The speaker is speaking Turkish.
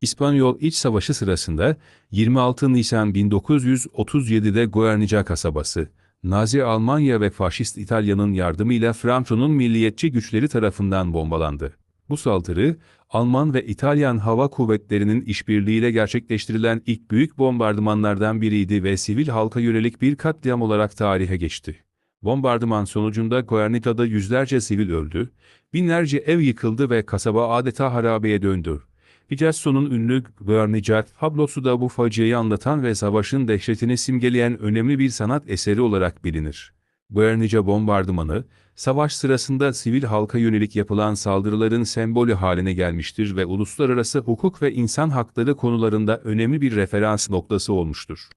İspanyol İç Savaşı sırasında 26 Nisan 1937'de Guernica kasabası, Nazi Almanya ve Faşist İtalya'nın yardımıyla Franco'nun milliyetçi güçleri tarafından bombalandı. Bu saldırı, Alman ve İtalyan hava kuvvetlerinin işbirliğiyle gerçekleştirilen ilk büyük bombardımanlardan biriydi ve sivil halka yönelik bir katliam olarak tarihe geçti. Bombardıman sonucunda Guernica'da yüzlerce sivil öldü, binlerce ev yıkıldı ve kasaba adeta harabeye döndü. Picasso'nun ünlü Guernica tablosu da bu faciayı anlatan ve savaşın dehşetini simgeleyen önemli bir sanat eseri olarak bilinir. Guernica bombardımanı, savaş sırasında sivil halka yönelik yapılan saldırıların sembolü haline gelmiştir ve uluslararası hukuk ve insan hakları konularında önemli bir referans noktası olmuştur.